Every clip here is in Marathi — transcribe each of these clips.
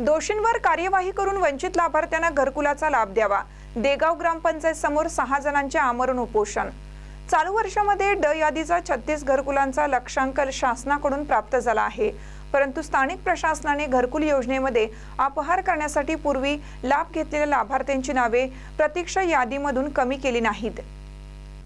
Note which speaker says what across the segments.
Speaker 1: दोषींवर कार्यवाही करून वंचित लाभार्थ्यांना घरकुलाचा लाभ द्यावा. देगाव ग्रामपंचायत समोर सहा जणांचे आमरण उपोषण. चालू वर्षामध्ये ड यादीचा छत्तीस घरकुलांचा लक्षांक शासनाकडून प्राप्त झाला आहे. परंतु स्थानिक प्रशासनाने घरकुल योजनेमध्ये अपहार करण्यासाठी पूर्वी लाभ घेतलेल्या लाभार्थ्यांची नावे प्रतीक्षा यादीमधून कमी केली नाहीत.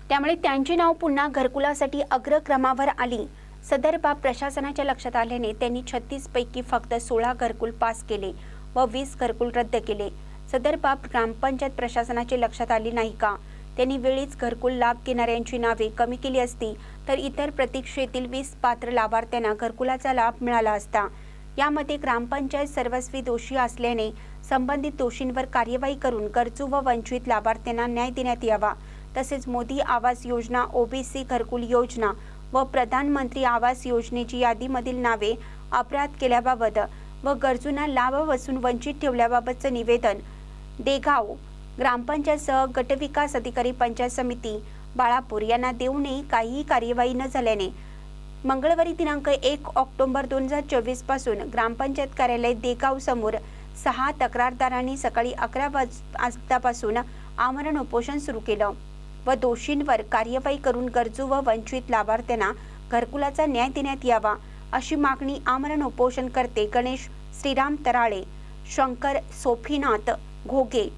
Speaker 2: त्यामुळे त्यांची नाव पुन्हा घरकुलासाठी अग्रक्रमावर आली. सदर बाब प्रशासनाच्या लक्षात आल्याने त्यांनी छत्तीस पैकी फक्त सोळा घरकुल पास केले व वीस घरकुल रद्द केले. सदर बाब ग्रामपंचायत प्रशासनाचे लक्षात आली नाही का? त्यांनी वेळीच घरकुल लाभ घेणाऱ्यांची नावे कमी केली असती तर इतर प्रतीक्षेतील वीस पात्र लाभार्थ्यांना घरकुलाचा लाभ मिळाला असता. यामध्ये ग्रामपंचायत सर्वस्वी दोषी असल्याने संबंधित दोषींवर कार्यवाही करून गरजू व वंचित लाभार्थ्यांना न्याय देण्यात यावा. तसेच मोदी आवास योजना ओबीसी घरकुल योजना व प्रधानमंत्री आवास योजनेची यादीमधील नावे अपराध केल्याबाबत व गरजूंना लाभ वसून वंचित ठेवल्याबाबतचं निवेदन. देगाव ग्रामपंचायतसह गटविकास अधिकारी पंचायत समिती बाळापूर यांना देऊनही काहीही कार्यवाही न झाल्याने मंगळवारी दिनांक एक ऑक्टोबर दोन हजार चोवीसपासून ग्रामपंचायत कार्यालय देगाव समोर सहा तक्रारदारांनी सकाळी अकरा वाजतापासून आमरण उपोषण सुरू केलं. व दोषींवर कार्यवाही करून गरजू व वंचित लाभार्थ्यांना घरकुलाचा न्याय देण्यात यावा अशी मागणी आमरण उपोषण करते गणेश श्रीराम तराळे शंकर सोफीनाथ घोगे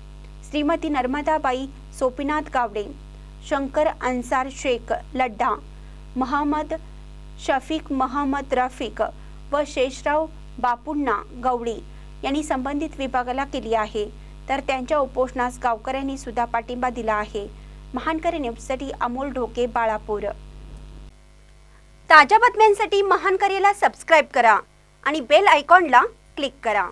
Speaker 2: श्रीमती नर्मदाबाई सोपीनाथ गावडे शंकर अन्सार शेख लड्डा महम्मद शफीक महम्मद रफीक व शेषराव बापुण्णा गवळी यांनी संबंधित विभागाला केली आहे. तर त्यांच्या उपोषणास गावकऱ्यांनी सुद्धा पाठिंबा दिला आहे. महानकरी न्यूजसाठी अमोल ढोके बाळापूर. ताज्या बातम्यांसाठी महानकरीला सबस्क्राईब करा आणि बेल आयकॉनला क्लिक करा.